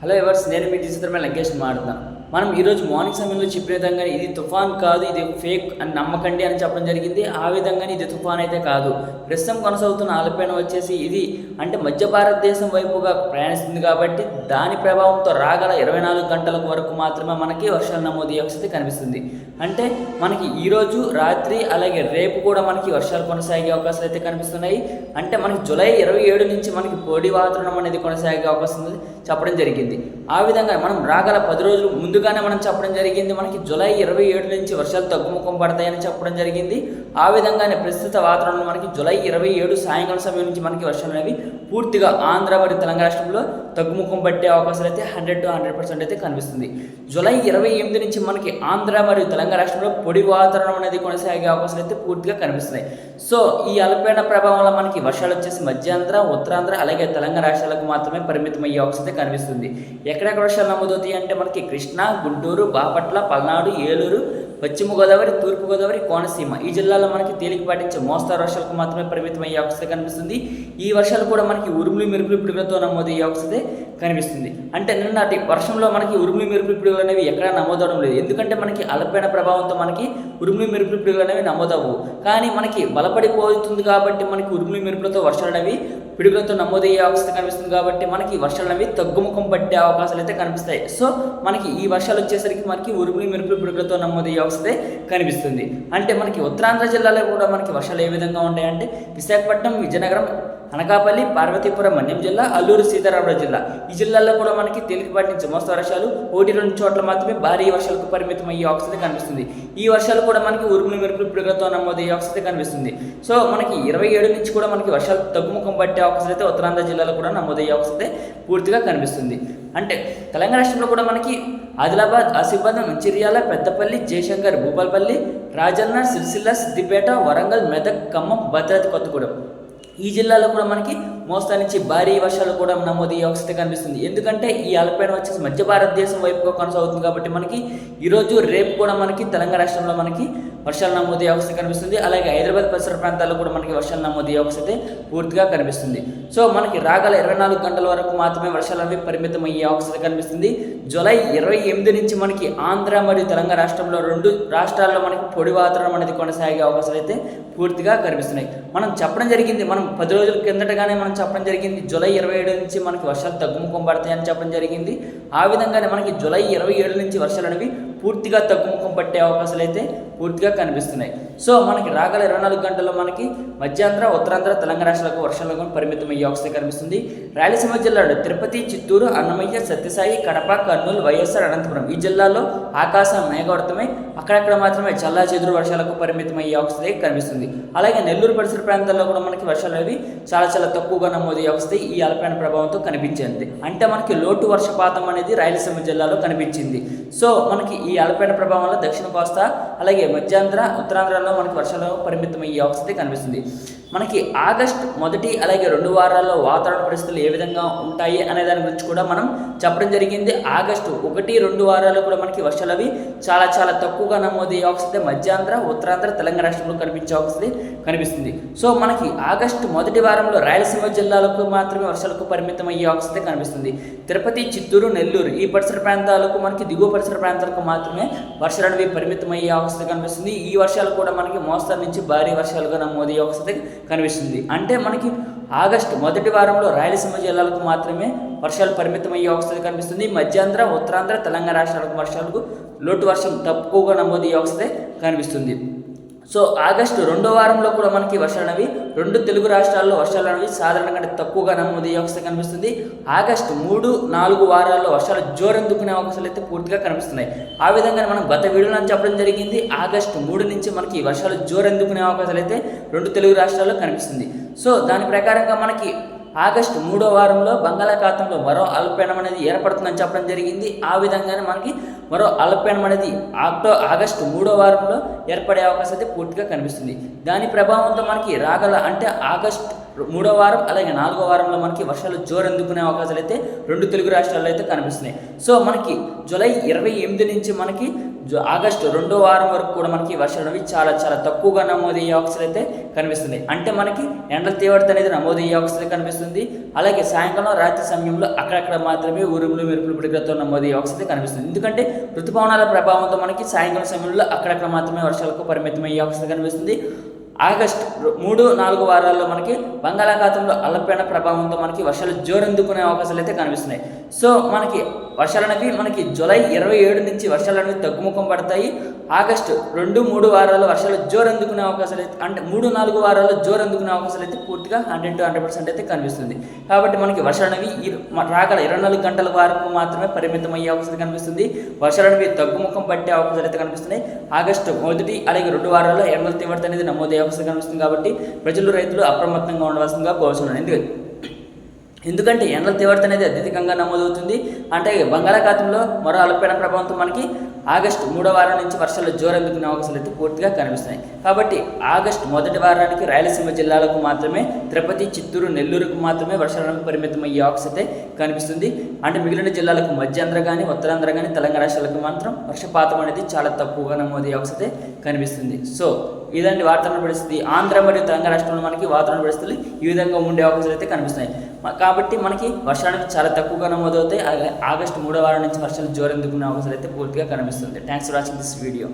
Hello ఎవర్స్ నేను మీ చిత్రమైన లంకేష్ మాట్లాడుతున్నాను మనం ఈరోజు మార్నింగ్ సమయంలో చెప్పిన విధంగా ఇది తుఫాన్ కాదు ఇది ఫేక్ అని నమ్మకండి అని చెప్పడం జరిగింది. ఆ విధంగానే ఇది తుఫాన్ అయితే కాదు. ప్రస్తుతం కొనసాగుతున్న ఆలపైన వచ్చేసి ఇది అంటే మధ్య భారతదేశం వైపుగా ప్రయాణిస్తుంది కాబట్టి దాని ప్రభావంతో రాగల ఇరవై నాలుగు గంటల వరకు మాత్రమే మనకి వర్షాలు నమోదు అవస్థ కనిపిస్తుంది. అంటే మనకి ఈరోజు రాత్రి అలాగే రేపు కూడా మనకి వర్షాలు కొనసాగే అవకాశాలు అయితే కనిపిస్తున్నాయి. అంటే మనకి జూలై ఇరవై ఏడు నుంచి మనకి పొడి వాతావరణం అనేది కొనసాగే అవకాశం ఉంది చెప్పడం జరిగింది. ఆ విధంగా మనం రాగల పది రోజులు ముందుగానే మనం చెప్పడం జరిగింది మనకి జూలై ఇరవై ఏడు నుంచి వర్షాలు తగ్గుముఖం పడతాయని చెప్పడం జరిగింది. ఆ విధంగానే ప్రస్తుత వాతావరణంలో మనకి జూలై ఇరవై ఏడు సాయంకాలం సమయం నుంచి మనకి వర్షాలు అనేవి పూర్తిగా ఆంధ్ర మరియు తెలంగాణ రాష్ట్రంలో తగ్గుముఖం పట్టే అవకాశాలు అయితే హండ్రెడ్ టు హండ్రెడ్ పర్సెంట్ అయితే కనిపిస్తుంది. జూలై ఇరవై ఎనిమిది నుంచి మనకి ఆంధ్ర మరియు తెలంగాణ తెలంగాణ రాష్ట్రంలో పొడి వాతావరణం అనేది కొనసాగే అవకాశాలు అయితే పూర్తిగా కనిపిస్తున్నాయి. సో ఈ అల్పీడన ప్రభావం వల్ల మనకి వర్షాలు వచ్చేసి మధ్యాంధ్ర ఉత్తరాంధ్ర అలాగే తెలంగాణ రాష్ట్రాలకు మాత్రమే పరిమితం అయ్యే అవకాశం అయితే కనిపిస్తుంది. ఎక్కడెక్కడ వర్షాలు నమోదవుతాయి అంటే మనకి కృష్ణా గుంటూరు బాపట్ల పల్నాడు ఏలూరు పశ్చిమ గోదావరి తూర్పు గోదావరి కోనసీమ. ఈ జిల్లాలో మనకి తేలికపాటి నుంచి మోస్తారు వర్షాలకు మాత్రమే పరిమితం అయ్యే అవకాశం కనిపిస్తుంది. ఈ వర్షాలు కూడా మనకి ఉరుములు మెరుపులు పిడుగులతో నమోదయ్యే అవకాశం కనిపిస్తుంది. అంటే నిన్నటి వర్షంలో మనకి ఉరుములు మెరుపులు పిడుగులు అనేవి ఎక్కడా నమోదవడం లేదు. ఎందుకంటే మనకి అలపైన ప్రభావంతో మనకి ఉరుములు మెరుపులు పిడుగులు అనేవి నమోదవు కానీ మనకి బలపడిపోతుంది కాబట్టి మనకి ఉరుములు మెరుపులతో వర్షాలు అనేవి పిడుగులతో నమోదయ్యే అవకాశం కనిపిస్తుంది కాబట్టి మనకి వర్షాలు అనేవి తగ్గుముఖం పట్టే అవకాశాలు అయితే కనిపిస్తాయి. సో మనకి ఈ వర్షాలు వచ్చేసరికి మనకి ఉరుములు మెరుపులు పిడుగులతో నమోదయ్యే వస్తే కనిపిస్తుంది. అంటే మనకి ఉత్తరాంధ్ర జిల్లాలో కూడా మనకి వర్షాలు ఏ విధంగా ఉంటాయంటే విశాఖపట్నం విజయనగరం అనకాపల్లి పార్వతీపురం మన్యం జిల్లా అల్లూరు సీతారామరాజు జిల్లా. ఈ జిల్లాల్లో కూడా మనకి తేలికపాటి నుంచి మోస్తరు వర్షాలు ఒకటి రెండు చోట్ల మాత్రమే భారీ వర్షాలకు పరిమితం అయ్యే అవసరం కనిపిస్తుంది. ఈ వర్షాలు కూడా మనకి ఉరుములు మెరుపులు పిడుగులతో నమోదయ్యే అవసరం కనిపిస్తుంది. సో మనకి ఇరవై ఏడు నుంచి కూడా మనకి వర్షాలు తగ్గుముఖం పట్టే అవకాశం అయితే ఉత్తరాంధ్ర జిల్లాలో కూడా నమోదయ్యే అవసరం పూర్తిగా కనిపిస్తుంది. అంటే తెలంగాణ రాష్ట్రంలో కూడా మనకి ఆదిలాబాద్ ఆసిఫాబాద్ మంచిర్యాల పెద్దపల్లి జయశంకర్ భూపాలపల్లి రాజన్న సిరిసిల్ల సిద్దిపేట వరంగల్ మెదక్ ఖమ్మం భద్రాద్రి కొత్తగూడెం. ఈ జిల్లాలో కూడా మనకి మోస్తా నుంచి భారీ వర్షాలు కూడా నమోదయ్యే అవస్థ కనిపిస్తుంది. ఎందుకంటే ఈ అల్పీడనం వచ్చేసి మధ్య భారతదేశం వైపుగా కొనసాగుతుంది కాబట్టి మనకి ఈరోజు రేపు కూడా మనకి తెలంగాణ రాష్ట్రంలో మనకి వర్షాలు నమోదయ్యే అవకాశం కనిపిస్తుంది. అలాగే హైదరాబాద్ పరిసర ప్రాంతాల్లో కూడా మనకి వర్షాలు నమోదయ్యే అవకాశం అయితే పూర్తిగా కనిపిస్తుంది. సో మనకి రాగల ఇరవై నాలుగు గంటల వరకు మాత్రమే వర్షాలు అనేవి పరిమితం అయ్యే అవకాశం కనిపిస్తుంది. జూలై ఇరవై ఎనిమిది నుంచి మనకి ఆంధ్ర మరియు తెలంగాణ రాష్ట్రంలో రెండు రాష్ట్రాల్లో మనకి పొడి వాతావరణం అనేది కొనసాగే అవకాశాలు అయితే పూర్తిగా కనిపిస్తున్నాయి. మనం చెప్పడం జరిగింది మనం పది రోజుల కిందటగానే మనం చెప్పడం జరిగింది జూలై ఇరవై ఏడు నుంచి మనకి వర్షాలు తగ్గుముఖం పడతాయని చెప్పడం జరిగింది. ఆ విధంగానే మనకి జూలై ఇరవై ఏడు నుంచి వర్షాలు అనేవి పూర్తిగా తగ్గుముఖం పట్టే అవకాశాలు అయితే పూర్తిగా కనిపిస్తున్నాయి. సో మనకి రాగల ఇరవై నాలుగు గంటల్లో మనకి మధ్యాంధ్ర ఉత్తరాంధ్ర తెలంగాణ రాష్ట్రాలకు వర్షాలకు పరిమితమయ్యే అవకాశం కనిపిస్తుంది. రాయలసీమ జిల్లాలో తిరుపతి చిత్తూరు అన్నమయ్య సత్యసాయి కడప కర్నూలు వైఎస్ఆర్ అనంతపురం ఈ జిల్లాలో ఆకాశం మేఘవర్తమై అక్కడక్కడ మాత్రమే చల్లా చెదురు వర్షాలకు పరిమితం అయ్యే అవస్థ కనిపిస్తుంది. అలాగే నెల్లూరు పరిసర ప్రాంతాల్లో కూడా మనకి వర్షాలు అనేవి చాలా చాలా తక్కువగా నమోదయ్యే అవస్థ ఈ అల్పైన ప్రభావంతో కనిపించింది. అంటే మనకి లోటు వర్షపాతం అనేది రాయలసీమ జిల్లాలో కనిపించింది. సో మనకి ఈ అల్పైన ప్రభావంలో దక్షిణ కోస్తా అలాగే మధ్యాంధ్ర ఉత్తరాంధ్రలో మనకి వర్షాలు పరిమితం అయ్యే అవస్థ కనిపిస్తుంది. మనకి ఆగస్ట్ మొదటి అలాగే రెండు వారాల్లో వాతావరణ పరిస్థితులు ఏ విధంగా ఉంటాయి అనే దాని గురించి కూడా మనం చెప్పడం జరిగింది. ఆగస్టు ఒకటి రెండు వారాల్లో కూడా మనకి వర్షాలు అవి చాలా చాలా తక్కువగా నమోదయ్యే అవస్థ మధ్యాంధ్ర ఉత్తరాంధ్ర తెలంగాణ రాష్ట్రంలో కనిపించే అవస్థ కనిపిస్తుంది. సో మనకి ఆగస్టు మొదటి వారంలో రాయలసీమ జిల్లాలకు మాత్రమే వర్షాలకు పరిమితం అయ్యే అవస్థ కనిపిస్తుంది. తిరుపతి చిత్తూరు నెల్లూరు ఈ పరిసర ప్రాంతాలకు మనకి దిగువ పరిసర ప్రాంతాలకు మాత్రమే వర్షాలు పరిమితం అయ్యే అవస్థ కనిపిస్తుంది. ఈ వర్షాలు కూడా మనకి మోస్తరు నుంచి భారీ వర్షాలుగా నమోదయ్యే అవస్థ కనిపిస్తుంది. అంటే మనకి ఆగస్టు మొదటి వారంలో రాయలసీమ జిల్లాలకు మాత్రమే వర్షాలు పరిమితమయ్యే అవస్థ కనిపిస్తుంది మధ్యాంధ్ర ఉత్తరాంధ్ర తెలంగాణ రాష్ట్రాలకు వర్షాలకు లోటు వర్షం తక్కువగా నమోదయ్యే అవస్థ కనిపిస్తుంది. సో ఆగస్టు రెండో వారంలో కూడా మనకి వర్షాలు అనేవి రెండు తెలుగు రాష్ట్రాల్లో వర్షాలు అనేవి సాధారణ కంటే తక్కువగా నమోదయ్యే అవస్థ కనిపిస్తుంది. ఆగస్టు మూడు నాలుగు వారాల్లో వర్షాలు జోరెందుకునే అవకాశాలు అయితే పూర్తిగా కనిపిస్తున్నాయి. ఆ విధంగా మనం గత వీడియోలో చెప్పడం జరిగింది. ఆగస్టు మూడు నుంచి మనకి వర్షాలు జోరందుకునే అవకాశాలు అయితే రెండు తెలుగు రాష్ట్రాల్లో కనిపిస్తుంది. సో దాని ప్రకారంగా మనకి ఆగస్టు మూడో వారంలో బంగాళాఖాతంలో మరో అల్పీడనం అనేది ఏర్పడుతుందని చెప్పడం జరిగింది. ఆ విధంగానే మనకి మరో అల్పీడనం అనేది ఆక్టో ఆగస్టు మూడో వారంలో ఏర్పడే అవకాశం అయితే పూర్తిగా కనిపిస్తుంది. దాని ప్రభావంతో మనకి రాగల అంటే ఆగస్ట్ మూడో వారం అలాగే నాలుగో వారంలో మనకి వర్షాలు జోరు అందుకునే అవకాశాలు అయితే రెండు తెలుగు రాష్ట్రాల్లో అయితే కనిపిస్తున్నాయి. సో మనకి జూలై ఇరవై ఎనిమిది నుంచి మనకి ఆగస్టు రెండో వారం వరకు కూడా మనకి వర్షాలు అనేవి చాలా చాలా తక్కువగా నమోదయ్యే అవకాశాలు అయితే కనిపిస్తుంది అంటే మనకి ఎండల తీవ్రత అనేది నమోదయ్యే అవకాశాలు కనిపిస్తుంది. అలాగే సాయంకాలం రాత్రి సమయంలో అక్కడక్కడ మాత్రమే ఉరుములు మెరుపులు పిడుగులతో నమోదయ్యే అవకాశం కనిపిస్తుంది ఎందుకంటే ఋతుపవనాల ప్రభావంతో మనకి సాయంకాలం సమయంలో అక్కడక్కడ మాత్రమే వర్షాలకు పరిమితమయ్యే అవకాశం కనిపిస్తుంది. ఆగస్ట్ మూడు నాలుగు వారాల్లో మనకి బంగాళాఖాతంలో అల్లపీడన ప్రభావంతో మనకి వర్షాలు జోరందుకునే అవకాశాలు అయితే కనిపిస్తున్నాయి. సో మనకి వర్షాలు అనేవి మనకి జూలై ఇరవై ఏడు నుంచి వర్షాలు అనేవి తగ్గుముఖం పడతాయి. ఆగస్టు రెండు మూడు వారాల్లో వర్షాలు జోరందుకునే అవకాశాలు అయితే అంటే మూడు నాలుగు వారాల్లో జోరందుకునే అవకాశాలు అయితే పూర్తిగా హండ్రెడ్ టు హండ్రెడ్ పర్సెంట్ అయితే కనిపిస్తుంది. కాబట్టి మనకి వర్షాలు అనేవి రాగల ఇరవై నాలుగు గంటల వరకు మాత్రమే పరిమితం అయ్యే అవకాశం కనిపిస్తుంది. వర్షాలు అనేవి తగ్గుముఖం పట్టే అవకాశాలు అయితే కనిపిస్తున్నాయి. ఆగస్టు మొదటి అలాగే రెండు వారాల్లో ఎండల తీవ్రత అనేది నమోదయ్యే అవకాశం కనిపిస్తుంది కాబట్టి ప్రజలు రైతులు అప్రమత్తంగా ఉండవలసిందిగా కోరుతున్నాను ఎందుకంటే ఎందుకంటే ఎండల తీవ్రత అనేది అత్యధికంగా నమోదవుతుంది. అంటే బంగాళాఖాతంలో మరో అల్పపీడన ప్రభావంతో మనకి ఆగస్టు మూడో వారం నుంచి వర్షాలు జోరందుకునే అవకాశాలు అయితే పూర్తిగా కనిపిస్తున్నాయి. కాబట్టి ఆగస్టు మొదటి వారానికి రాయలసీమ జిల్లాలకు మాత్రమే తిరుపతి చిత్తూరు నెల్లూరుకు మాత్రమే వర్షాలకు పరిమితం అయ్యే అవకాశం అయితే కనిపిస్తుంది. అంటే మిగిలిన జిల్లాలకు మధ్యాంధ్ర కానీ ఉత్తరాంధ్ర కానీ తెలంగాణ రాష్ట్రాలకు మాత్రం వర్షపాతం అనేది చాలా తక్కువగా నమోదయ్యే అవకాశం అయితే కనిపిస్తుంది. సో ఇదండి వాతావరణ పరిస్థితి. ఆంధ్ర మరియు తెలంగాణ రాష్ట్రంలో మనకి వాతావరణ పరిస్థితులు ఈ విధంగా ఉండే అవకాశాలు అయితే కనిపిస్తున్నాయి. కాబట్టి మనకి వర్షాలు చాలా తక్కువగా నమోదవుతాయి. ఆగస్టు మూడో వారం నుంచి వర్షాలు జోరెందుకునే అవకాశాలు అయితే పూర్తిగా కనిపిస్తుంది. Thanks for watching this video